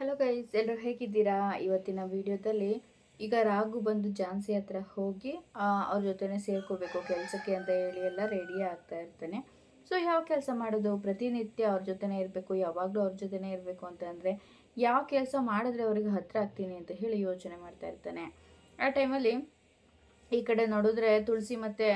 Hello guys ಎಲ್ಲರೂ ಹೇಗಿದ್ದೀರಾ? ಇವತ್ತಿನ ವಿಡಿಯೋದಲ್ಲಿ ಈಗ ರಾಘು ಬಂದು ಝಾನ್ಸಿ ಹತ್ರ ಹೋಗಿ ಅವ್ರ ಜೊತೆನೆ ಸೇರ್ಕೋಬೇಕು ಕೆಲಸಕ್ಕೆ ಅಂತ ಹೇಳಿ ಎಲ್ಲ ರೆಡಿ ಆಗ್ತಾ ಇರ್ತಾನೆ. ಸೊ ಯಾವ ಕೆಲಸ ಮಾಡೋದು? ಪ್ರತಿನಿತ್ಯ ಅವ್ರ ಜೊತೆನೇ ಇರಬೇಕು, ಯಾವಾಗಲೂ ಅವ್ರ ಜೊತೆನೇ ಇರಬೇಕು ಅಂತಂದರೆ ಯಾವ ಕೆಲಸ ಮಾಡಿದ್ರೆ ಅವ್ರಿಗೆ ಹತ್ರ ಆಗ್ತೀನಿ ಅಂತ ಹೇಳಿ ಯೋಚನೆ ಮಾಡ್ತಾ ಇರ್ತಾನೆ. ಆ ಟೈಮಲ್ಲಿ ಈ ಕಡೆ ನೋಡಿದ್ರೆ ತುಳಸಿ ಮತ್ತು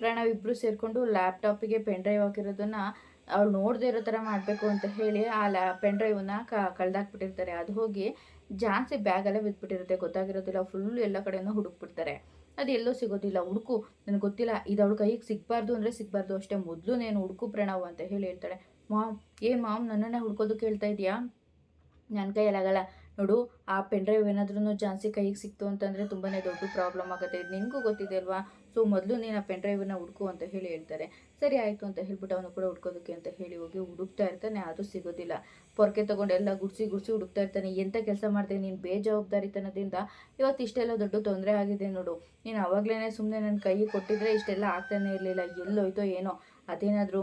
ಪ್ರಣವ್ ಇಬ್ಬರು ಸೇರಿಕೊಂಡು ಲ್ಯಾಪ್ಟಾಪಿಗೆ ಪೆನ್ ಡ್ರೈವ್ ಹಾಕಿರೋದನ್ನು ಅವ್ಳು ನೋಡದೇ ಇರೋ ಥರ ಮಾಡಬೇಕು ಅಂತ ಹೇಳಿ ಆ ಲ್ಯಾ, ಪೆನ್ ಡ್ರೈವನ್ನ ಕ, ಕಳ್ದಾಕ್ಬಿಟ್ಟಿರ್ತಾರೆ. ಅದು ಹೋಗಿ ಜಾಸ್ತಿ ಬ್ಯಾಗಲ್ಲೇ ಬಿದ್ದುಬಿಟ್ಟಿರುತ್ತೆ ಗೊತ್ತಾಗಿರೋದಿಲ್ಲ. ಫುಲ್ ಎಲ್ಲ ಕಡೆಯೂ ಹುಡುಕ್ಬಿಡ್ತಾರೆ. ಅದು ಎಲ್ಲೂ ಸಿಗೋದಿಲ್ಲ. ಹುಡುಕು, ನನಗೆ ಗೊತ್ತಿಲ್ಲ. ಇದು ಅವಳ ಕೈಗೆ ಸಿಗಬಾರ್ದು ಅಂದರೆ ಸಿಗಬಾರ್ದು. ಅಷ್ಟೇ ಮೊದಲು ನೇನು ಹುಡುಕು ಪ್ರಣವ್ ಅಂತ ಹೇಳಿ ಹೇಳ್ತಾಳೆ. ಮಾಮ್ ಏನು ಮಾಮ್, ನನ್ನನ್ನೇ ಹುಡ್ಕೋದು ಹೇಳ್ತಾ ಇದೆಯಾ ನನ್ನ ಕೈಯಲ್ಲಾಗಲ್ಲ ನೋಡು, ಆ ಪೆನ್ ಡ್ರೈವ್ ಏನಾದ್ರೂ ಜಾನ್ಸಿ ಕೈಗೆ ಸಿಕ್ತು ಅಂತಂದರೆ ತುಂಬಾ ದೊಡ್ಡ ಪ್ರಾಬ್ಲಮ್ ಆಗುತ್ತೆ. ಇದು ನಿನಗೂ ಗೊತ್ತಿದೆ ಅಲ್ವಾ? ಸೊ ಮೊದಲು ನೀನು ಆ ಪೆನ್ ಡ್ರೈವನ್ನ ಹುಡುಕು ಅಂತ ಹೇಳಿ ಹೇಳ್ತಾರೆ. ಸರಿ ಆಯಿತು ಅಂತ ಹೇಳ್ಬಿಟ್ಟು ಅವನು ಕೂಡ ಹುಡ್ಕೋದಕ್ಕೆ ಅಂತ ಹೇಳಿ ಹೋಗಿ ಹುಡುಕ್ತಾ ಇರ್ತಾನೆ, ಆದರೂ ಸಿಗೋದಿಲ್ಲ. ಪೊರ್ಕೆ ತೊಗೊಂಡು ಎಲ್ಲ ಗುಡಿಸಿ ಗುಡಿಸಿ ಹುಡುಕ್ತಾ ಇರ್ತಾನೆ. ಎಂಥ ಕೆಲಸ ಮಾಡಿದೆ ನೀನು ಬೇಜವಾಬ್ದಾರಿತನದಿಂದ? ಇವತ್ತು ಇಷ್ಟೆಲ್ಲ ದೊಡ್ಡ ತೊಂದರೆ ಆಗಿದೆ ನೋಡು. ನೀನು ಅವಾಗಲೇ ಸುಮ್ಮನೆ ನನ್ನ ಕೈಗೆ ಕೊಟ್ಟಿದ್ರೆ ಇಷ್ಟೆಲ್ಲ ಆಗ್ತಾನೆ ಇರಲಿಲ್ಲ. ಎಲ್ಲೋಯ್ತೋ ಏನೋ? ಅದೇನಾದರೂ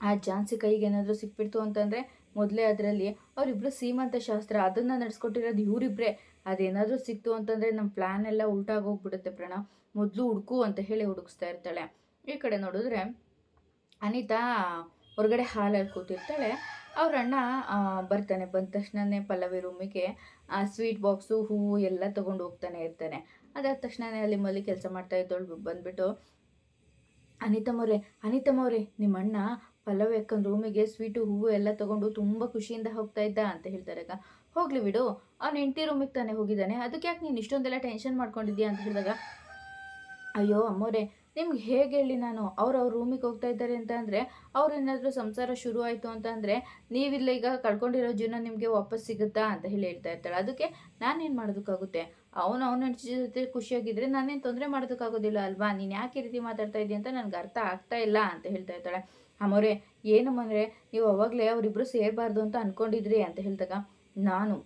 ಆ ಜಾನ್ಸಿ ಕೈಗೆ ಏನಾದರೂ ಸಿಕ್ಬಿಡ್ತು ಅಂತಂದರೆ ಮೊದಲೇ ಅದರಲ್ಲಿ ಅವರಿಬ್ಬರು ಸೀಮಂತ ಶಾಸ್ತ್ರ ಅದನ್ನು ನಡೆಸ್ಕೊಟ್ಟಿರೋದು ಇವರಿಬ್ಬರೇ ಅದೇನಾದರೂ ಸಿಕ್ತು ಅಂತಂದರೆ ನಮ್ಮ ಪ್ಲ್ಯಾನ್ ಎಲ್ಲ ಉಲ್ಟಾಗೋಗ್ಬಿಡುತ್ತೆ ಪ್ರಣಾ ಮೊದಲು ಹುಡುಕು ಅಂತ ಹೇಳಿ ಹುಡುಕಿಸ್ತಾ ಇರ್ತಾಳೆ. ಈ ಕಡೆ ನೋಡಿದ್ರೆ ಅನಿತಾ ಹೊರಗಡೆ ಹಾಲಲ್ಲಿ ಕೂತಿರ್ತಾಳೆ. ಅವ್ರ ಅಣ್ಣ ಬರ್ತಾನೆ. ಬಂದ ತಕ್ಷಣನೇ ಪಲ್ಲವಿ ರೂಮಿಗೆ ಆ ಸ್ವೀಟ್ ಬಾಕ್ಸು ಹೂವು ಎಲ್ಲ ತೊಗೊಂಡು ಹೋಗ್ತಾನೆ ಇರ್ತಾನೆ. ಅದಾದ ತಕ್ಷಣನೇ ಅಲ್ಲಿ ಮಲ್ಲಿ ಕೆಲಸ ಮಾಡ್ತಾ ಇದ್ದವಳು ಬಂದ್ಬಿಟ್ಟು, ಅನಿತಮ್ಮವ್ರೆ ಅನಿತಮ್ಮವ್ರೆ ನಿಮ್ಮ ಅಣ್ಣ ಪಲ್ಲವಿ ಅಕ್ಕನ ರೂಮಿಗೆ ಸ್ವೀಟು ಹೂವು ಎಲ್ಲ ತೊಗೊಂಡು ತುಂಬ ಖುಷಿಯಿಂದ ಹೋಗ್ತಾ ಇದ್ದ ಅಂತ ಹೇಳ್ತಾರೆ ಅಕ್ಕ. ಹೋಗ್ಲಿ ಬಿಡು. ಅವ್ನು ಹೆಂಡತಿ ರೂಮಿಗೆ ತಾನೇ ಹೋಗಿದ್ದಾನೆ. ಅದಕ್ಕೆ ಯಾಕೆ ನೀನು ಇಷ್ಟೊಂದೆಲ್ಲ ಟೆನ್ಷನ್ ಮಾಡ್ಕೊಂಡಿದ್ಯಾ ಅಂತ ಹೇಳಿದಾಗ, ಅಯ್ಯೋ ಅಮ್ಮೋರೆ, ನಿಮ್ಗೆ ಹೇಗೆ ಹೇಳಿ ನಾನು? ಅವ್ರು ಅವ್ರ ರೂಮಿಗೆ ಹೋಗ್ತಾ ಇದ್ದಾರೆ ಅಂತ ಅಂದರೆ ಅವ್ರೇನಾದರೂ ಸಂಸಾರ ಶುರು ಆಯಿತು ಅಂತ ಅಂದರೆ ನೀವಿಲ್ಲ ಈಗ ಕಳ್ಕೊಂಡಿರೋ ಜೀವನ ನಿಮಗೆ ವಾಪಸ್ ಸಿಗುತ್ತಾ ಅಂತ ಹೇಳಿ ಹೇಳ್ತಾ ಇರ್ತಾಳೆ. ಅದಕ್ಕೆ ನಾನೇನು ಮಾಡೋದಕ್ಕಾಗುತ್ತೆ? ಅವನು ಅವನ ಜೊತೆ ಖುಷಿಯಾಗಿದ್ದರೆ ನಾನೇನು ತೊಂದರೆ ಮಾಡೋದಕ್ಕಾಗೋದಿಲ್ಲ ಅಲ್ವಾ? ನೀನು ಯಾಕೆ ರೀತಿ ಮಾತಾಡ್ತಾ ಇದ್ದೀಯ ಅಂತ ನನಗೆ ಅರ್ಥ ಆಗ್ತಾ ಇಲ್ಲ ಅಂತ ಹೇಳ್ತಾ ಇರ್ತಾಳೆ. ಅಮ್ಮೋರೆ ಏನು ಅಂದರೆ ನೀವು ಅವಾಗಲೇ ಅವರಿಬ್ಬರು ಸೇರಬಾರ್ದು ಅಂತ ಅಂದ್ಕೊಂಡಿದ್ರಿ ಅಂತ ಹೇಳಿದಾಗ ನಾನು.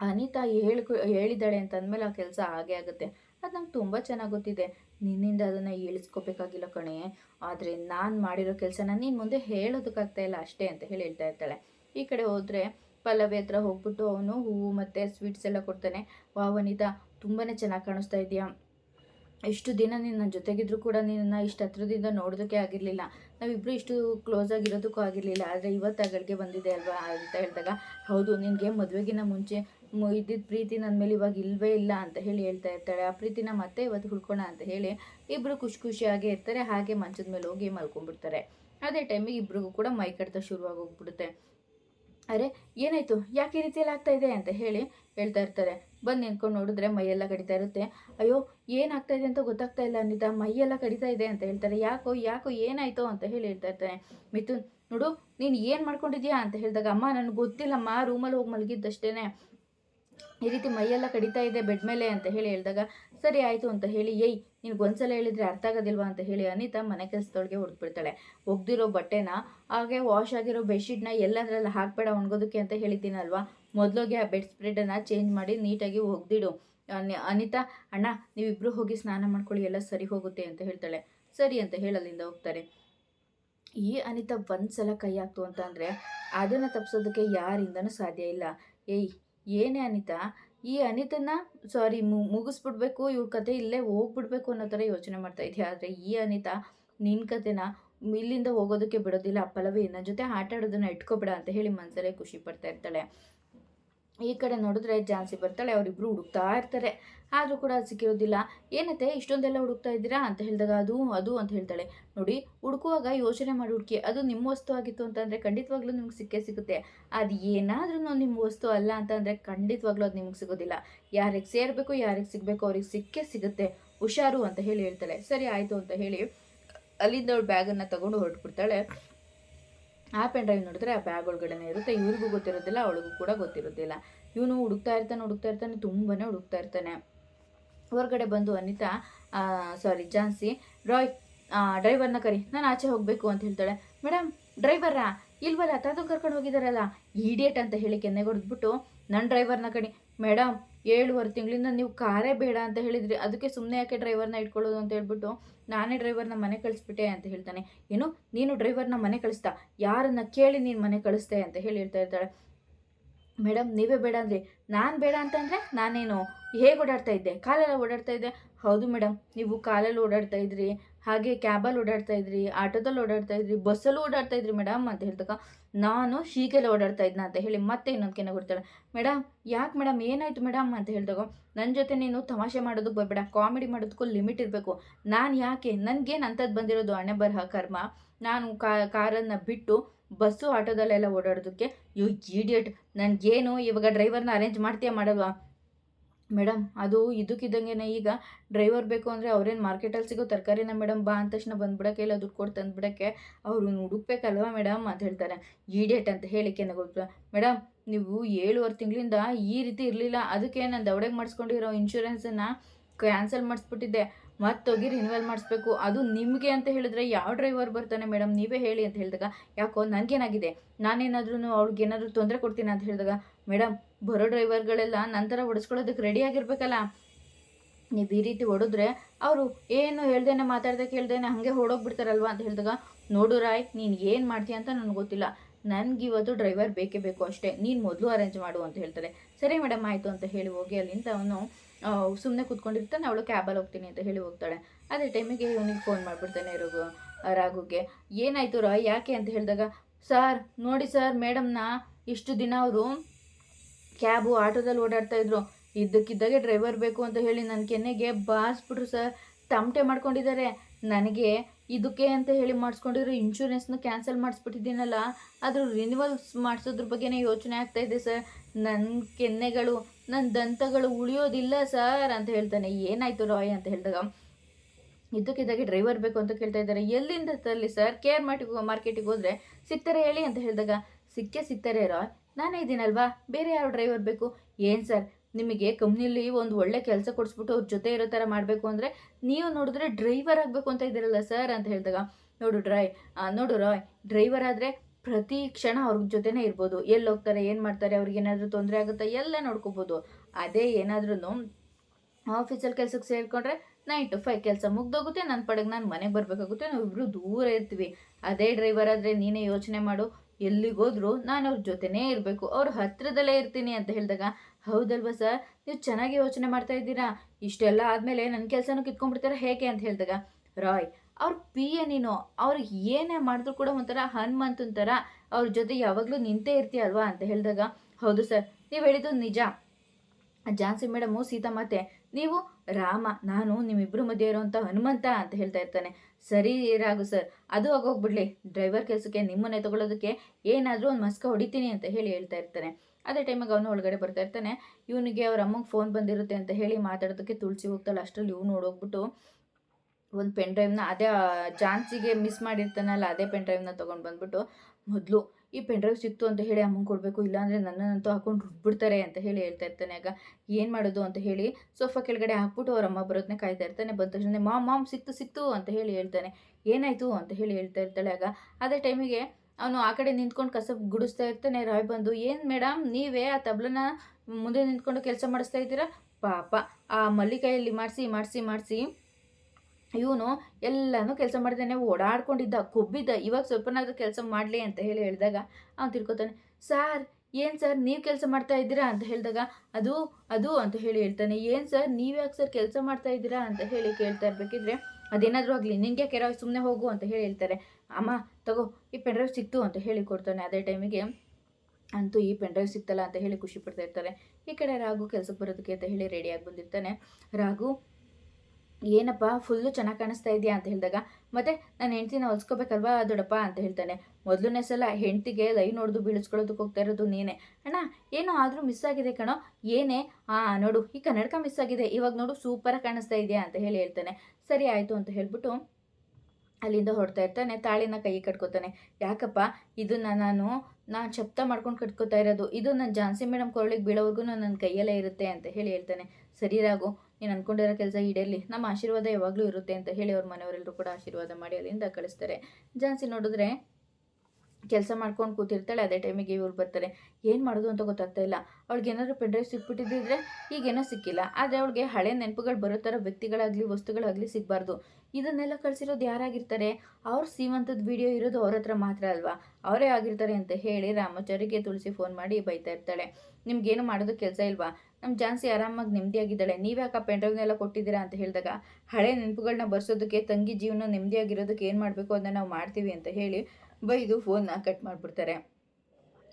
ಅನಿತಾ ಹೇಳ್ಕೊ, ಹೇಳಿದ್ದಾಳೆ ಅಂತ ಅಂದಮೇಲೆ ಆ ಕೆಲಸ ಆಗೇ ಆಗುತ್ತೆ. ಅದು ನಂಗೆ ತುಂಬ ಚೆನ್ನಾಗಿ ಗೊತ್ತಿದೆ. ನಿನ್ನಿಂದ ಅದನ್ನು ಇಳಿಸ್ಕೋಬೇಕಾಗಿಲ್ಲ ಕಣೆ. ಆದರೆ ನಾನು ಮಾಡಿರೋ ಕೆಲಸನ ನೀನು ಮುಂದೆ ಹೇಳೋದಕ್ಕಾಗ್ತಾ ಇಲ್ಲ ಅಷ್ಟೇ ಅಂತ ಹೇಳಿ ಹೇಳ್ತಾ ಇರ್ತಾಳೆ. ಈ ಕಡೆ ಹೋದರೆ ಪಲ್ಲವಿ ಹತ್ರ ಹೋಗ್ಬಿಟ್ಟು ಅವನು ಹೂವು ಮತ್ತು ಸ್ವೀಟ್ಸ್ ಎಲ್ಲ ಕೊಡ್ತಾನೆ. ವಾ ಅನಿತಾ ತುಂಬಾ ಚೆನ್ನಾಗಿ ಕಾಣಿಸ್ತಾ ಇದೆಯಾ ಇಷ್ಟು ದಿನ ನೀನು ನನ್ನ ಜೊತೆಗಿದ್ರು ಕೂಡ ನಿನ್ನ ಇಷ್ಟು ಹತ್ರದಿಂದ ನೋಡೋದಕ್ಕೆ ಆಗಿರಲಿಲ್ಲ. ನಾವಿಬ್ಬರು ಇಷ್ಟು ಕ್ಲೋಸ್ ಆಗಿರೋದಕ್ಕೂ ಆಗಿರಲಿಲ್ಲ. ಆದರೆ ಇವತ್ತು ಅಗಳಿಗೆ ಬಂದಿದೆ ಅಲ್ವಾ ಅಂತ ಹೇಳಿದಾಗ, ಹೌದು, ನಿನಗೆ ಮದುವೆಗಿನ ಮುಂಚೆ ಇದ್ದಿದ್ದ ಪ್ರೀತಿ ನನ್ನ ಮೇಲೆ ಇವಾಗ ಇಲ್ವೇ ಇಲ್ಲ ಅಂತ ಹೇಳಿ ಹೇಳ್ತಾ ಇರ್ತಾಳೆ. ಆ ಪ್ರೀತಿನ ಮತ್ತೆ ಇವತ್ತು ಹುಡ್ಕೋಣ ಅಂತ ಹೇಳಿ ಇಬ್ಬರು ಖುಷಿ ಖುಷಿಯಾಗಿ ಇರ್ತಾರೆ. ಹಾಗೆ ಮಂಚದ ಮೇಲೆ ಹೋಗಿ ಮಲ್ಕೊಂಡ್ಬಿಡ್ತಾರೆ. ಅದೇ ಟೈಮಿಗೆ ಇಬ್ರಿಗೂ ಕೂಡ ಮೈ ಕಟ್ತಾ ಶುರುವಾಗಿ ಹೋಗ್ಬಿಡುತ್ತೆ ಅರೆ, ಏನಾಯಿತು? ಯಾಕೆ ಈ ರೀತಿಯಲ್ಲಿ ಆಗ್ತಾಯಿದೆ ಅಂತ ಹೇಳಿ ಹೇಳ್ತಾ ಇರ್ತಾರೆ. ಬಂದು ನಿಂತ್ಕೊಂಡು ನೋಡಿದ್ರೆ ಮೈಯೆಲ್ಲ ಕಡಿತಾ ಇರುತ್ತೆ. ಅಯ್ಯೋ, ಏನಾಗ್ತಾ ಇದೆ ಅಂತ ಗೊತ್ತಾಗ್ತಾ ಇಲ್ಲ ಅನಿತಾ. ಮೈಯೆಲ್ಲ ಕಡಿತಾ ಇದೆ ಅಂತ ಹೇಳ್ತಾರೆ. ಯಾಕೋ ಯಾಕೋ ಏನಾಯಿತು ಅಂತ ಹೇಳಿ ಹೇಳ್ತಾ ಇರ್ತಾನೆ. ಮಿಥುನ್, ನೋಡು, ನೀನು ಏನು ಮಾಡ್ಕೊಂಡಿದ್ಯಾ ಅಂತ ಹೇಳಿದಾಗ, ಅಮ್ಮ, ನನಗೆ ಗೊತ್ತಿಲ್ಲಮ್ಮ, ರೂಮಲ್ಲಿ ಹೋಗಿ ಮಲಗಿದ್ದಷ್ಟೇ ಈ ರೀತಿ ಮೈಯೆಲ್ಲ ಕಡಿತಾ ಇದೆ ಬೆಡ್ ಮೇಲೆ ಅಂತ ಹೇಳಿ ಹೇಳಿದಾಗ, ಸರಿ ಆಯಿತು ಅಂತ ಹೇಳಿ, ಏಯ್, ನಿನ್ಗೆ ಒಂದ್ಸಲ ಹೇಳಿದ್ರೆ ಅರ್ಥ ಆಗೋದಿಲ್ವಾ ಅಂತ ಹೇಳಿ ಅನಿತಾ ಮನೆ ಕೆಲಸದೊಳಗೆ ಹೊಡೆದ್ಬಿಡ್ತಾಳೆ ಒಗ್ದಿರೋ ಬಟ್ಟೆನ ಹಾಗೆ ವಾಶ್ ಆಗಿರೋ ಬೆಡ್ಶೀಟ್ನ ಎಲ್ಲಂದ್ರಲ್ಲಿ ಹಾಕಬೇಡ ಒಣಗೋದಕ್ಕೆ ಅಂತ ಹೇಳಿದ್ದೀನಲ್ವಾ? ಮೊದಲಿಗೆ ಆ ಬೆಡ್ ಸ್ಪ್ರೆಡನ್ನು ಚೇಂಜ್ ಮಾಡಿ ನೀಟಾಗಿ ಒಗೆದಿಡು. ಅನಿತಾ, ಅಣ್ಣ ನೀವಿಬ್ಬರು ಹೋಗಿ ಸ್ನಾನ ಮಾಡ್ಕೊಳ್ಳಿ, ಎಲ್ಲ ಸರಿ ಹೋಗುತ್ತೆ ಅಂತ ಹೇಳ್ತಾಳೆ. ಸರಿ ಅಂತ ಹೇಳಲ್ಲಿಂದ ಹೋಗ್ತಾರೆ. ಈ ಅನಿತಾ ಒಂದು ಸಲ ಕೈ ಹಾಕ್ತು ಅಂತ ಅಂದರೆ ಅದನ್ನು ತಪ್ಪಿಸೋದಕ್ಕೆ ಯಾರಿಂದನೂ ಸಾಧ್ಯ ಇಲ್ಲ. ಏಯ್, ಏನೇ ಅನಿತಾ, ಈ ಅನಿತನ ಸಾರಿ ಮುಗಿಸ್ಬಿಡ್ಬೇಕು, ಇವ್ರ ಕತೆ ಇಲ್ಲೇ ಹೋಗ್ಬಿಡ್ಬೇಕು ಅನ್ನೋ ಥರ ಯೋಚನೆ ಮಾಡ್ತಾ ಇದೆಯಾ? ಆದರೆ ಈ ಅನಿತಾ ನಿನ್ನ ಕತೆನ ಇಲ್ಲಿಂದ ಹೋಗೋದಕ್ಕೆ ಬಿಡೋದಿಲ್ಲ. ಪಲ್ಲವಿ ನನ್ನ ಜೊತೆ ಆಟ ಆಡೋದನ್ನ ಇಟ್ಕೊಬೇಡ ಅಂತ ಹೇಳಿ ಮನಸ್ಸಲ್ಲೇ ಖುಷಿ ಪಡ್ತಾ ಇರ್ತಾಳೆ. ಈ ಕಡೆ ನೋಡಿದ್ರೆ ಜಾನ್ಸಿ ಬರ್ತಾಳೆ, ಅವರಿಬ್ರು ಹುಡುಕ್ತಾ ಇರ್ತಾರೆ. ಆದರೂ ಕೂಡ ಅದು ಸಿಕ್ಕಿರೋದಿಲ್ಲ. ಏನತ್ತೆ, ಇಷ್ಟೊಂದೆಲ್ಲ ಹುಡುಕ್ತಾ ಇದ್ದೀರಾ? ಅಂತ ಹೇಳಿದಾಗ ಅದು ಅದು ಅಂತ ಹೇಳ್ತಾಳೆ. ನೋಡಿ, ಹುಡುಕುವಾಗ ಯೋಚನೆ ಮಾಡಿ ಹುಡುಕಿ. ಅದು ನಿಮ್ಮ ವಸ್ತು ಆಗಿತ್ತು ಅಂತಂದರೆ ಖಂಡಿತವಾಗ್ಲೂ ನಿಮ್ಗೆ ಸಿಕ್ಕೇ ಸಿಗುತ್ತೆ. ಅದು ಏನಾದ್ರೂ ನಿಮ್ಮ ವಸ್ತು ಅಲ್ಲ ಅಂತಂದರೆ ಖಂಡಿತವಾಗ್ಲೂ ಅದು ನಿಮ್ಗೆ ಸಿಗೋದಿಲ್ಲ. ಯಾರಿಗೆ ಸೇರಬೇಕು, ಯಾರಿಗೆ ಸಿಗಬೇಕು, ಅವ್ರಿಗೆ ಸಿಕ್ಕೇ ಸಿಗುತ್ತೆ. ಹುಷಾರು ಅಂತ ಹೇಳಿ ಹೇಳ್ತಾಳೆ. ಸರಿ, ಆಯಿತು ಅಂತ ಹೇಳಿ ಅಲ್ಲಿಂದ ಅವಳು ಬ್ಯಾಗನ್ನು ತಗೊಂಡು ಹೊರಟ್ಬಿಡ್ತಾಳೆ ಆ ಪೆನ್ ಡ್ರೈವ್ ನೋಡಿದ್ರೆ ಆ ಬ್ಯಾಗ್ ಒಳಗಡೆನೇ ಇರುತ್ತೆ. ಇವ್ರಿಗೂ ಗೊತ್ತಿರೋದಿಲ್ಲ, ಅವಳಿಗೂ ಕೂಡ ಗೊತ್ತಿರೋದಿಲ್ಲ. ಇವನು ಹುಡುಕ್ತಾ ಇರ್ತಾನೆ ಹುಡುಕ್ತಾ ಇರ್ತಾನೆ ತುಂಬಾ ಹುಡುಕ್ತಾ ಇರ್ತಾನೆ. ಹೊರಗಡೆ ಬಂದು ಅನಿತಾ ಸಾರಿ ಜಾನ್ಸಿ, ರಾಯ್ ಡ್ರೈವರ್ನ ಕರಿ. ನಾನು ಆಚೆ ಹೋಗಬೇಕು ಅಂತ ಹೇಳ್ತಾಳೆ. ಮೇಡಮ್ ಡ್ರೈವರಾ ಇಲ್ವಲ್ಲ ತಾತ ಕರ್ಕೊಂಡು ಹೋಗಿದ್ದಾರಲ್ಲ ಈಡಿಯೇಟ್ ಅಂತ ಹೇಳಿ ಕೆನ್ನೆಗೆ ಹೊಡೆದ್ಬಿಟ್ಟು ನನ್ನ ಡ್ರೈವರ್ನ ಕಡಿ ಮೇಡಮ್ ಏಳುವರೆ ತಿಂಗಳಿಂದ ನೀವು ಕಾರೇ ಬೇಡ ಅಂತ ಹೇಳಿದ್ರಿ. ಅದಕ್ಕೆ ಸುಮ್ಮನೆ ಯಾಕೆ ಡ್ರೈವರ್ನ ಇಟ್ಕೊಳ್ಳೋದು ಅಂತ ಹೇಳ್ಬಿಟ್ಟು ನಾನೇ ಡ್ರೈವರ್ನ ಮನೆ ಕಳಿಸ್ಬಿಟ್ಟೆ ಅಂತ ಹೇಳ್ತಾನೆ. ಏನು? ನೀನು ಡ್ರೈವರ್ನ ಮನೆ ಕಳಿಸ್ತಾ? ಯಾರನ್ನ ಕೇಳಿ ನೀನು ಮನೆ ಕಳಿಸ್ತೆ ಅಂತ ಹೇಳಿ ಹೇಳ್ತಾ ಇರ್ತಾಳೆ. ಮೇಡಮ್ ನೀವೇ ಬೇಡ ಅಂದ್ರಿ ನಾನು ಬೇಡ ಅಂತಂದರೆ ನಾನೇನು? ಹೇಗೆ ಓಡಾಡ್ತಾ ಇದ್ದೆ? ಕಾಲೆಲ್ಲ ಓಡಾಡ್ತಾ ಇದ್ದೆ? ಹೌದು ಮೇಡಮ್ ನೀವು ಕಾಲಲ್ಲಿ ಓಡಾಡ್ತಾ ಇದ್ರಿ. ಹಾಗೆ ಕ್ಯಾಬಲ್ಲಿ ಓಡಾಡ್ತಾ ಇದ್ರಿ, ಆಟೋದಲ್ಲಿ ಓಡಾಡ್ತಾ ಇದ್ರಿ, ಬಸ್ಸಲ್ಲೂ ಓಡಾಡ್ತಾ ಇದ್ರಿ ಮೇಡಮ್ ಅಂತ ಹೇಳ್ದಾಗ, ನಾನು ಹೀಗೆಲ್ಲ ಓಡಾಡ್ತಾ ಇದ್ನ ಅಂತ ಹೇಳಿ ಮತ್ತೆ ಇನ್ನೊಂದು ಕೆನ ಕೊಡ್ತಾಳೆ. ಮೇಡಮ್, ಯಾಕೆ ಮೇಡಮ್ ಏನಾಯ್ತು ಮೇಡಮ್ ಅಂತ ಹೇಳಿದಾಗ ನನ್ನ ಜೊತೆ ನೀನು ತಮಾಷೆ ಮಾಡೋದಕ್ಕೆ ಬರಬೇಡ ಕಾಮಿಡಿ ಮಾಡೋದಕ್ಕೂ ಲಿಮಿಟ್ ಇರಬೇಕು. ನಾನು ಯಾಕೆ, ನನಗೇನು ಅಂಥದ್ದು ಬಂದಿರೋದು ಹಣೆ ಬರಹ, ಕರ್ಮ? ನಾನು ಕಾರನ್ನು ಬಿಟ್ಟು ಬಸ್ಸು, ಆಟೋದಲ್ಲೆಲ್ಲ ಓಡಾಡೋದಕ್ಕೆ, ಯು ಇಡಿಯಟ್ ನನಗೇನು ಇವಾಗ ಡ್ರೈವರ್ನ ಅರೇಂಜ್ ಮಾಡ್ತೀಯಾ ಮಾಡಲ್ವಾ? ಮೇಡಮ್, ಅದು ಇದಕ್ಕಿದ್ದಂಗೆ ಈಗ ಡ್ರೈವರ್ ಬೇಕು ಅಂದರೆ ಅವ್ರೇನು ಮಾರ್ಕೆಟಲ್ಲಿ ಸಿಗೋ ತರಕಾರಿನ ಮೇಡಮ್ ಬಾ ಅಂದ ತಕ್ಷಣ ಬಂದ್ಬಿಡಕ್ಕೆ ಇಲ್ಲ ದುಡ್ಡು ಕೊಟ್ಟು ತಂದುಬಿಡೋಕ್ಕೆ ಅವರು ಹುಡುಕ್ಬೇಕಲ್ವಾ ಮೇಡಮ್ ಅಂತ ಹೇಳ್ತಾರೆ. ಈಡಿಯೇಟ್ ಅಂತ ಹೇಳಿಕೆ ನಗೋದು ಮೇಡಮ್, ನೀವು ಏಳುವರೆ ತಿಂಗಳಿಂದ ಈ ರೀತಿ ಇರಲಿಲ್ಲ, ಅದಕ್ಕೆ ನಾನು ದವಡೆಗೆ ಮಾಡಿಸ್ಕೊಂಡಿರೋ ಇನ್ಶೂರೆನ್ಸನ್ನು ಕ್ಯಾನ್ಸಲ್ ಮಾಡಿಸ್ಬಿಟ್ಟಿದ್ದೆ. ಮತ್ತೋಗಿ ರಿನ್ಯೂವಲ್ ಮಾಡಿಸ್ಬೇಕು. ಅದು ನಿಮಗೆ ಅಂತ ಹೇಳಿದ್ರೆ ಯಾವ ಡ್ರೈವರ್ ಬರ್ತಾನೆ ಮೇಡಮ್? ನೀವೇ ಹೇಳಿ ಅಂತ ಹೇಳಿದಾಗ, ಯಾಕೋ ನನಗೇನಾಗಿದೆ? ನಾನೇನಾದ್ರೂ ಏನಾದರೂ ತೊಂದರೆ ಕೊಡ್ತೀನಿ ಅಂತ ಹೇಳಿದಾಗ, ಮೇಡಮ್ ಬರೋ ಡ್ರೈವರ್ಗಳೆಲ್ಲ ನಂತರ ಹೊಡೆಸ್ಕೊಳ್ಳೋದಕ್ಕೆ ರೆಡಿ ಆಗಿರ್ಬೇಕಲ್ಲ? ನೀವು ಈ ರೀತಿ ಹೊಡೆದ್ರೆ ಅವರು ಏನು ಹೇಳ್ದೇನೆ ಮಾತಾಡ್ದೆ ಕೇಳ್ದೇನೆ ಹಾಗೆ ಹೊಡೋಗ್ಬಿಡ್ತಾರಲ್ವ ಅಂತ ಹೇಳಿದಾಗ, ನೋಡು ರಾಯ್, ನೀನು ಏನು ಮಾಡ್ತೀಯ ಅಂತ ನನಗೆ ಗೊತ್ತಿಲ್ಲ. ನನಗೆ ಇವತ್ತು ಡ್ರೈವರ್ ಬೇಕೇ ಬೇಕು ಅಷ್ಟೇ. ನೀನು ಮೊದಲು ಅರೇಂಜ್ ಮಾಡು ಅಂತ ಹೇಳ್ತಾರೆ ಸರಿ ಮೇಡಮ್, ಆಯಿತು ಅಂತ ಹೇಳಿ ಹೋಗಿ ಅಲ್ಲಿಂದ ಅವನು ಸುಮ್ಮನೆ ಕೂತ್ಕೊಂಡಿರ್ತಾನೆ. ಅವಳು ಕ್ಯಾಬಲ್ಲಿ ಹೋಗ್ತೀನಿ ಅಂತ ಹೇಳಿ ಹೋಗ್ತಾಳೆ. ಅದೇ ಟೈಮಿಗೆ ಇವನಿಗೆ ಫೋನ್ ಮಾಡಿಬಿಡ್ತಾನೆ ರಘು, ರಾಘುಗೆ. ಏನಾಯಿತು ರಾಯ್, ಯಾಕೆ ಅಂತ ಹೇಳಿದಾಗ, ಸರ್, ನೋಡಿ ಸರ್, ಮೇಡಮ್ನ ಇಷ್ಟು ದಿನ ಅವರು ಕ್ಯಾಬು ಆಟೋದಲ್ಲಿ ಓಡಾಡ್ತಾ ಇದ್ರು. ಇದ್ದಕ್ಕಿದ್ದಾಗೆ ಡ್ರೈವರ್ ಬೇಕು ಅಂತ ಹೇಳಿ ನನ್ನ ಕೆನ್ನೆಗೆ ಬಾಸ್ಬಿಟ್ರು ಸರ್. ತಮಟೆ ಮಾಡ್ಕೊಂಡಿದ್ದಾರೆ. ನನಗೆ ಇದಕ್ಕೆ ಅಂತ ಹೇಳಿ ಮಾಡಿಸ್ಕೊಂಡಿರೋ ಇನ್ಶೂರೆನ್ಸ್ನ ಕ್ಯಾನ್ಸಲ್ ಮಾಡಿಸ್ಬಿಟ್ಟಿದ್ದೀನಲ್ಲ ಅದ್ರ ರಿನಿವಲ್ಸ್ ಮಾಡಿಸೋದ್ರ ಬಗ್ಗೆನೇ ಯೋಚನೆ ಆಗ್ತಾ ಇದೆ ಸರ್. ನನ್ನ ಕೆನ್ನೆಗಳು ನನ್ನ ದಂತಗಳು ಉಳಿಯೋದಿಲ್ಲ ಸರ್ ಅಂತ ಹೇಳ್ತಾನೆ. ಏನಾಯ್ತು ರಾಯ್ ಅಂತ ಹೇಳಿದಾಗ. ಇದಕ್ಕಿದ್ದಾಗೆ ಡ್ರೈವರ್ ಬೇಕು ಅಂತ ಕೇಳ್ತಾ ಇದ್ದಾರೆ. ಎಲ್ಲಿಂದ ತರಲಿ ಸರ್? ಕೇರ್ ಮಾರ್ಟಿಗೆ ಮಾರ್ಕೆಟಿಗೆ ಹೋದರೆ ಸಿಗ್ತಾರೆ ಹೇಳಿ ಅಂತ ಹೇಳಿದಾಗ. ಸಿಕ್ಕೇ ಸಿಗ್ತಾರೆ ರಾಯ್. ನಾನೇ ಇದ್ದೀನಲ್ವಾ ಬೇರೆ ಯಾರು ಡ್ರೈವರ್ ಬೇಕು. ಏನು ಸರ್? ನಿಮಗೆ ಕಂಪ್ನಿಲಿ ಒಂದು ಒಳ್ಳೆ ಕೆಲಸ ಕೊಡಿಸ್ಬಿಟ್ಟು ಅವ್ರ ಜೊತೆ ಇರೋ ಥರ ಮಾಡಬೇಕು ಅಂದರೆ ನೀವು ನೋಡಿದ್ರೆ ಡ್ರೈವರ್ ಆಗಬೇಕು ಅಂತ ಇದ್ದೀರಲ್ಲ ಸರ್ ಅಂತ ಹೇಳಿದಾಗ. ನೋಡು ಡ್ರೈ ನೋಡು ರಾಯ್ ಡ್ರೈವರ್ ಆದರೆ ಪ್ರತಿ ಕ್ಷಣ ಅವ್ರ ಜೊತೆನೇ ಇರ್ಬೋದು. ಎಲ್ಲಿ ಹೋಗ್ತಾರೆ, ಏನು ಮಾಡ್ತಾರೆ, ಅವ್ರಿಗೆ ಏನಾದರೂ ತೊಂದರೆ ಆಗುತ್ತಾ ಎಲ್ಲ ನೋಡ್ಕೋಬೋದು. ಅದೇ ಏನಾದ್ರೂ ಆಫೀಸಲ್ಲಿ ಕೆಲಸಕ್ಕೆ ಸೇರಿಕೊಂಡ್ರೆ ನೈನ್ ಟು ಫೈವ್ ಕೆಲಸ ಮುಗ್ದೋಗುತ್ತೆ ನನ್ನ ಪಡೆಗೆ ನಾನು ಮನೆಗೆ ಬರಬೇಕಾಗುತ್ತೆ ನಾವಿಬ್ಬರು ದೂರ ಇರ್ತೀವಿ. ಅದೇ ಡ್ರೈವರ್ ಆದರೆ ನೀನೇ ಯೋಚನೆ ಮಾಡು. ಎಲ್ಲಿಗೋದ್ರು ನಾನು ಅವ್ರ ಜೊತೆನೇ ಇರಬೇಕು, ಅವ್ರ ಹತ್ತಿರದಲ್ಲೇ ಇರ್ತೀನಿ ಅಂತ ಹೇಳಿದಾಗ, ಹೌದಲ್ವಾ ಸರ್? ನೀವು ಚೆನ್ನಾಗಿ ಯೋಚನೆ ಮಾಡ್ತಾ ಇದ್ದೀರಾ? ಇಷ್ಟೆಲ್ಲ ಆದಮೇಲೆ ನನ್ನ ಕೆಲಸನೂ ಕಿತ್ಕೊಂಡ್ಬಿಡ್ತಾರೆ ಹೇಗೆ ಅಂತ ಹೇಳಿದಾಗ, ರಾಯ್, ಅವ್ರ ಪಿ ಎ ನೀನು, ಅವ್ರು ಏನೇ ಮಾಡಿದ್ರು ಕೂಡ ಒಂಥರ ಹನುಮಂತನ ಥರ ಅವ್ರ ಜೊತೆ ಯಾವಾಗಲೂ ನಿಂತೇ ಇರ್ತೀಯಲ್ವಾ ಅಂತ ಹೇಳಿದಾಗ, ಹೌದು ಸರ್, ನೀವು ಹೇಳಿದ್ದು ನಿಜ. ಝಾನ್ಸಿ ಮೇಡಮು, ಸೀತಾಮಾತೆ, ನೀವು ರಾಮ, ನಾನು ನಿಮ್ಮಿಬ್ಬರ ಮಧ್ಯೆ ಇರುವಂಥ ಹನುಮಂತ ಅಂತ ಹೇಳ್ತಾ ಇರ್ತಾನೆ. ಸರಿ ರಾಘು ಸರ್, ಅದು ಆಗೋಗ್ಬಿಡ್ಲಿ. ಡ್ರೈವರ್ ಕೆಲಸಕ್ಕೆ ನಿಮ್ಮನ್ನೇ ತಗೊಳ್ಳೋದಕ್ಕೆ ಏನಾದರೂ ಒಂದು ಮಸ್ಕ ಹೊಡಿತೀನಿ ಅಂತ ಹೇಳಿ ಹೇಳ್ತಾ ಇರ್ತಾನೆ. ಅದೇ ಟೈಮಿಗೆ ಅವನು ಒಳಗಡೆ ಬರ್ತಾ ಇರ್ತಾನೆ. ಇವನಿಗೆ ಅವ್ರ ಅಮ್ಮಗೆ ಫೋನ್ ಬಂದಿರುತ್ತೆ ಅಂತ ಹೇಳಿ ಮಾತಾಡೋದಕ್ಕೆ ತುಳಸಿ ಹೋಗ್ತಾಳೆ. ಅಷ್ಟರಲ್ಲಿ ಇವ್ನು ನೋಡೋಗ್ಬಿಟ್ಟು ಒಂದು ಪೆನ್ ಡ್ರೈವ್ನ ಅದೇ ಜಾನ್ಸಿಗೆ ಮಿಸ್ ಮಾಡಿರ್ತಾನಲ್ಲ, ಅದೇ ಪೆನ್ ಡ್ರೈವ್ನ ತೊಗೊಂಡು ಬಂದ್ಬಿಟ್ಟು ಮೊದಲು, ಈ ಪೆನ್ ಡ್ರೈವ್ ಸಿಕ್ತು ಅಂತ ಹೇಳಿ ಅಮ್ಮಂಗೆ ಕೊಡಬೇಕು, ಇಲ್ಲಾಂದರೆ ನನ್ನನ್ನಂತೂ ಹಾಕೊಂಡು ರುಬ್ಬಿಡ್ತಾರೆ ಅಂತ ಹೇಳಿ ಹೇಳ್ತಾ ಇರ್ತಾನೆ. ಆಗ ಏನು ಮಾಡೋದು? ಅಂತ ಹೇಳಿ ಸೋಫಾ ಕೆಳಗಡೆ ಹಾಕ್ಬಿಟ್ಟು ಅವ್ರ ಅಮ್ಮ ಬರೋದನ್ನೇ ಕಾಯ್ತಾ ಇರ್ತಾನೆ. ಬಂದ ತಕ್ಷಣ ಮಾಮ್ ಮಾಮ್, ಸಿಕ್ತು ಸಿಕ್ತು ಅಂತ ಹೇಳಿ ಹೇಳ್ತಾನೆ. ಏನಾಯಿತು ಅಂತ ಹೇಳಿ ಹೇಳ್ತಾ ಇರ್ತಾಳೆ. ಆಗ ಅದೇ ಟೈಮಿಗೆ ಅವನು ಆ ಕಡೆ ನಿಂತ್ಕೊಂಡು ಕಸ ಗುಡಿಸ್ತಾ ಇರ್ತಾನೆ. ರಾಯ್ ಬಂದು, ಏನು ಮೇಡಮ್, ನೀವೇ ಆ ತಬ್ಲನ ಮುಂದೆ ನಿಂತ್ಕೊಂಡು ಕೆಲಸ ಮಾಡಿಸ್ತಾ ಇದ್ದೀರಾ? ಪಾಪ, ಆ ಮಲ್ಲಿಕಾಯಲ್ಲಿ ಮಾಡಿಸಿ ಮಾಡಿಸಿ ಮಾಡಿಸಿ ಇವನು ಎಲ್ಲನೂ ಕೆಲಸ ಮಾಡಿದಾನೆ ಓಡಾಡ್ಕೊಂಡಿದ್ದ, ಕೊಬ್ಬಿದ್ದ, ಇವಾಗ ಸ್ವಲ್ಪನಾದ್ರೂ ಕೆಲಸ ಮಾಡಲಿ ಅಂತ ಹೇಳಿ ಹೇಳಿದಾಗ ಅವ್ನು ತಿಳ್ಕೊತಾನೆ ಸಾರ್, ಏನು ಸರ್ ನೀವು ಕೆಲಸ ಮಾಡ್ತಾ ಇದ್ದೀರಾ? ಅಂತ ಹೇಳಿದಾಗ, ಅದು ಅದು, ಅಂತ ಹೇಳಿ ಹೇಳ್ತಾನೆ, ಏನು ಸರ್ ನೀವು ಯಾಕೆ ಸರ್ ಕೆಲಸ ಮಾಡ್ತಾ ಇದ್ದೀರಾ? ಅಂತ ಹೇಳಿ ಕೇಳ್ತಾ ಇರ್ಬೇಕಿದ್ರೆ, ಅದೇನಾದರೂ ಆಗಲಿ ನಿನಗೆ ಕೆರ ಸುಮ್ಮನೆ ಹೋಗು, ಅಂತ ಹೇಳಿ ಹೇಳ್ತಾರೆ, ಅಮ್ಮ, ತಗೋ, ಈ ಪೆಂಡ್ರೈವ್ ಸಿಕ್ತು, ಅಂತ ಹೇಳಿ ಕೊಡ್ತಾನೆ ಅದೇ ಟೈಮಿಗೆ. ಅಂತೂ ಈ ಪೆಂಡ್ರೈವ್ ಸಿಕ್ತಲ್ಲ ಅಂತ ಹೇಳಿ ಖುಷಿ ಪಡ್ತಾ ಇರ್ತಾರೆ. ಈ ಕಡೆ ರಾಘು ಕೆಲಸಕ್ಕೆ ಬರೋದಕ್ಕೆ ಅಂತ ಹೇಳಿ ರೆಡಿಯಾಗಿ ಬಂದಿರ್ತಾನೆ. ರಾಗು ಏನಪ್ಪ ಫುಲ್ಲು ಚೆನ್ನಾಗಿ ಕಾಣಿಸ್ತಾ ಇದೆಯಾ ಅಂತ ಹೇಳಿದಾಗ, ಮತ್ತೆ ನಾನು ಹೆಂಡ್ತಿನ ಹೊಲ್ಸ್ಕೋಬೇಕಲ್ವಾ ದೊಡ್ಡಪ್ಪ ಅಂತ ಹೇಳ್ತಾನೆ. ಮೊದಲನೇ ಸಲ ಹೆಂಡ್ತಿಗೆ ಲೈ ಹೊಡೆದು ಬೀಳಿಸ್ಕೊಳ್ಳೋದಕ್ಕೆ ಹೋಗ್ತಾ ಇರೋದು ನೀನೆ. ಅಣ್ಣ, ಏನೋ ಆದರೂ ಮಿಸ್ ಆಗಿದೆ ಕಣೋ. ಏನೇ? ಆ, ನೋಡು, ಈ ಕನ್ನಡಕ ಮಿಸ್ ಆಗಿದೆ. ಇವಾಗ ನೋಡು ಸೂಪರಾಗಿ ಕಾಣಿಸ್ತಾ ಇದೆಯಾ? ಅಂತ ಹೇಳಿ ಹೇಳ್ತಾನೆ. ಸರಿ ಆಯಿತು, ಅಂತ ಹೇಳ್ಬಿಟ್ಟು ಅಲ್ಲಿಂದ ಹೊಡ್ತಾ ಇರ್ತಾನೆ. ತಾಳಿನ ಕೈ ಕಟ್ಕೋತಾನೆ. ಯಾಕಪ್ಪ, ಇದನ್ನ ನಾನು ನಾನು ಶಬ್ದ ಮಾಡ್ಕೊಂಡು ಕಟ್ಕೋತಾ ಇರೋದು. ಇದು ನನ್ನ ಜಾನ್ಸಿ ಮೇಡಮ್ ಕೊರಳಿಗೆ ಬೀಳೋವರೆಗೂ ನನ್ನ ಕೈಯಲ್ಲೇ ಇರುತ್ತೆ, ಅಂತ ಹೇಳಿ ಹೇಳ್ತಾನೆ. ಸರಿ ರಾಗು ನೀನು ಅಂದ್ಕೊಂಡಿರೋ ಕೆಲಸ ಈಡೇರಲಿ. ನಮ್ಮ ಆಶೀರ್ವಾದ ಯಾವಾಗಲೂ ಇರುತ್ತೆ ಅಂತ ಹೇಳಿ ಅವ್ರ ಮನೆಯವರೆಲ್ಲರೂ ಕೂಡ ಆಶೀರ್ವಾದ ಮಾಡಿ ಅಲ್ಲಿಂದ ಕಳಿಸ್ತಾರೆ. ಜಾನ್ಸಿ ನೋಡಿದ್ರೆ ಕೆಲಸ ಮಾಡ್ಕೊಂಡು ಕೂತಿರ್ತಾಳೆ, ಅದೇ ಟೈಮಿಗೆ ಇವ್ರು ಬರ್ತಾರೆ. ಏನು ಮಾಡೋದು ಅಂತ ಗೊತ್ತಾಗ್ತಾ ಇಲ್ಲ. ಅವಳಿಗೆ ಏನಾದ್ರು ಪೆನ್ಡ್ರೈವ್ ಸಿಕ್ಬಿಟ್ಟಿದ್ದಿದ್ರೆ ಈಗೇನೋ ಸಿಕ್ಕಿಲ್ಲ. ಆದರೆ ಅವಳಿಗೆ ಹಳೆ ನೆನಪುಗಳು ಬರೋ ಥರ ವ್ಯಕ್ತಿಗಳಾಗಲಿ, ವಸ್ತುಗಳಾಗಲಿ ಸಿಗಬಾರ್ದು. ಇದನ್ನೆಲ್ಲ ಕಳಿಸಿರೋದು ಯಾರಾಗಿರ್ತಾರೆ? ಅವ್ರ ಸೀಮಂತದ ವಿಡಿಯೋ ಇರೋದು ಅವ್ರ ಹತ್ರ ಮಾತ್ರ ಅಲ್ವಾ? ಅವರೇ ಆಗಿರ್ತಾರೆ ಅಂತ ಹೇಳಿ ರಾಮಾಚಾರಿಗೆ ತುಳಸಿ ಫೋನ್ ಮಾಡಿ ಬೈತಾ ಇರ್ತಾಳೆ. ನಿಮ್ಗೇನು ಮಾಡೋದು ಕೆಲಸ ಇಲ್ವಾ? ನಮ್ಮ ಜಾನ್ಸಿ ಆರಾಮಾಗಿ ನೆಮ್ಮದಿಯಾಗಿದ್ದಾಳೆ ನೀವ್ಯಾಕೆ ಆ ಪೆಂಡ್ರೈವ್ನೆಲ್ಲ ಕೊಟ್ಟಿದ್ದೀರಾ ಅಂತ ಹೇಳಿದಾಗ, ಹಳೆ ನೆನಪುಗಳನ್ನ ಬರ್ಸೋದಕ್ಕೆ, ತಂಗಿ ಜೀವನ ನೆಮ್ಮದಿಯಾಗಿರೋದಕ್ಕೆ ಏನು ಮಾಡಬೇಕು ಅದನ್ನ ನಾವು ಮಾಡ್ತೀವಿ ಅಂತ ಹೇಳಿ ಬೈದು ಫೋನ್ನ ಕಟ್ ಮಾಡಿಬಿಡ್ತಾರೆ.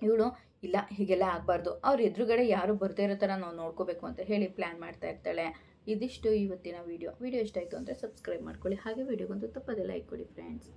ಇವಳು, ಇಲ್ಲ, ಹೀಗೆಲ್ಲ ಆಗಬಾರ್ದು. ಅವ್ರ ಎದುರುಗಡೆ ಯಾರು ಬರ್ದೇ ಇರೋ ಥರ ನಾವು ನೋಡ್ಕೋಬೇಕು ಅಂತ ಹೇಳಿ ಪ್ಲ್ಯಾನ್ ಮಾಡ್ತಾ ಇರ್ತಾಳೆ. ಇದಿಷ್ಟು ಇವತ್ತಿನ ವೀಡಿಯೋ. ವೀಡಿಯೋ ಇಷ್ಟ ಆಯಿತು ಅಂದರೆ ಸಬ್ಸ್ಕ್ರೈಬ್ ಮಾಡ್ಕೊಳ್ಳಿ. ಹಾಗೆ ವಿಡಿಯೋಗೊಂದು ತಪ್ಪದೆ ಲೈಕ್ ಕೊಡಿ ಫ್ರೆಂಡ್ಸ್.